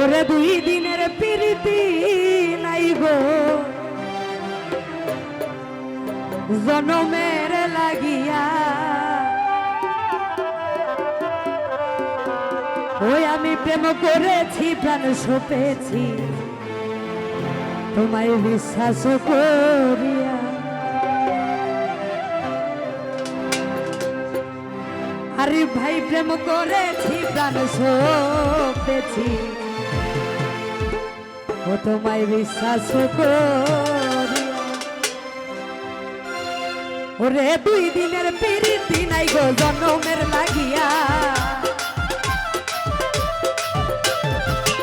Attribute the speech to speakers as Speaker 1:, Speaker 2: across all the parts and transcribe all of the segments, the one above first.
Speaker 1: ওরে দুই দিনের প্রীতি নাই গো। জনমের লাগিয়া ওই আমি প্রেম করেছি, প্রাণ সপেছি। তোমায় বিশ্বাস করিয়া আরে ভাই, প্রেম করেছি, প্রাণ সপেছি। ও তোমায় বিশ্বাস ওরে দুই দিনের প্রীতি নাই গো, জনমের লাগিয়া।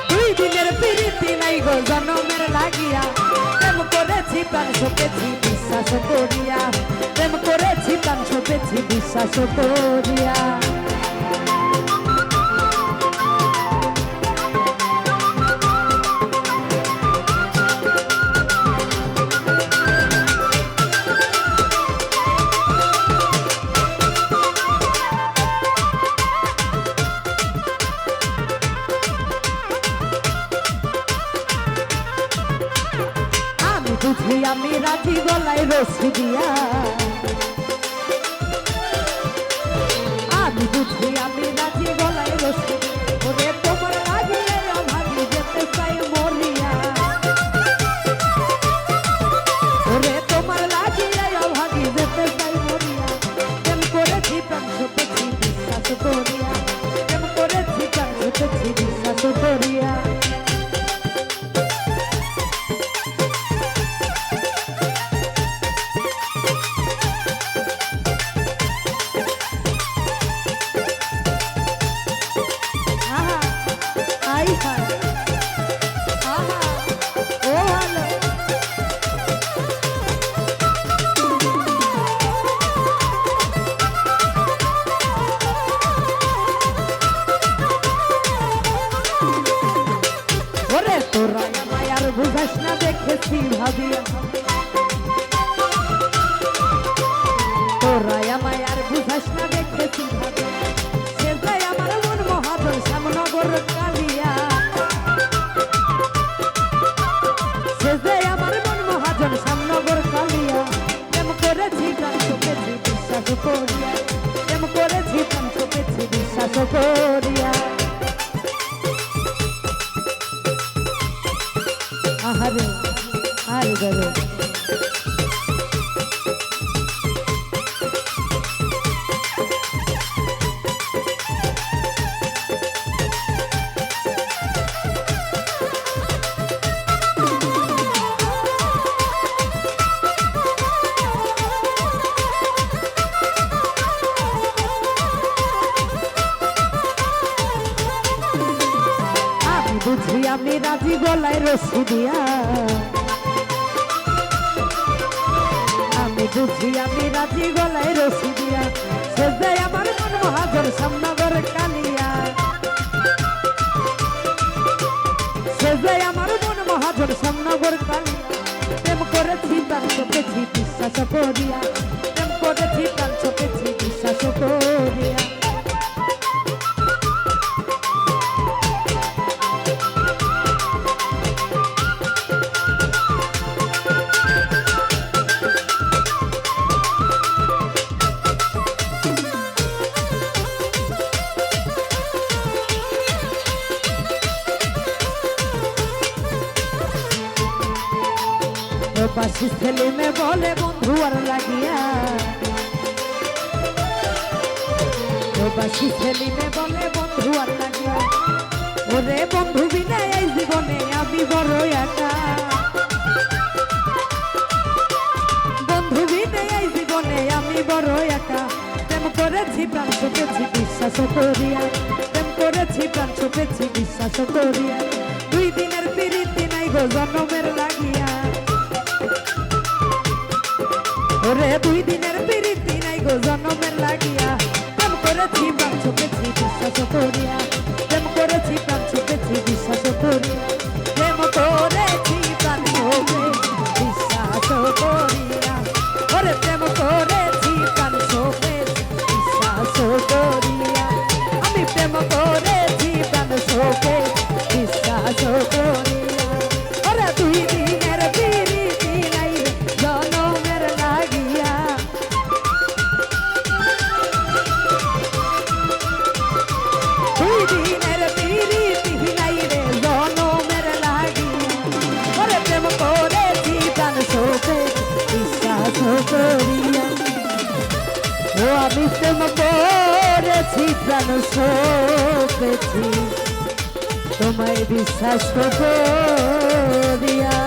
Speaker 1: দুই দিনের প্রীতি নাই গো, জনমের লাগিয়া। প্রেম করেছি, প্রাণ সপেছি, বিশ্বাস করিয়া। প্রেম করেছি, প্রাণ সপেছি, বিশ্বাস করিয়া। বুঝি আমি রাজি গলায় রসি দিয়া। আমি বুঝি আমি রাজি গলায় রসি ওরে তোমার লাগিয়ে ভাবি যেতে চাই মরিয়া। ওরে তোমার লাগিয়ে ভাবি যেতে চাই মরিয়া। প্রেম করেছি, প্রেম সতেছি বিশ্বাস করিয়া। করিয়া প্রেম করেছি প্রাণ চোখেছি বিশ্বাস করিয়া আহারে আরে গেল বুঝি আমি রাজি গলায় রসি দিয়া। আমি বুঝি আমি রাজি গলায় রসি দিয়া। সে যে আমার মন মহাজন সামনগর কালিয়া। সে যে আমার মন মহাজন সামনগর কালিয়া। প্রেম করেছি প্রাণ চোখেছি বিশ্বাস করিয়া। প্রেম করেছি প্রাণ চোখেছি বিশ্বাস করিয়া। পাশি ছেলে বলে, বন্ধু আর লাগিয়া। ওরে বন্ধু বিনা, এই জীবনে আমি বড় একা। বন্ধু বিনা, এই জীবনে আমি বড় একা। প্রেম করেছি, প্রাণ চোখেছি বিশ্বাস করিয়া। প্রেম করেছি, প্রাণ চোখেছি বিশ্বাস করিয়া। দুই দিনের পিরিতি নাই গো, জন্মের ওরে দুই দিনের পিরিতি নাই গো জন্মের লাগিয়া। কাম করেছি চোখেছি বিশ্বাস করিয়া। প্রেম করেছি প্রাণ সপেছি। তোমায় বিশ্বাস করিয়া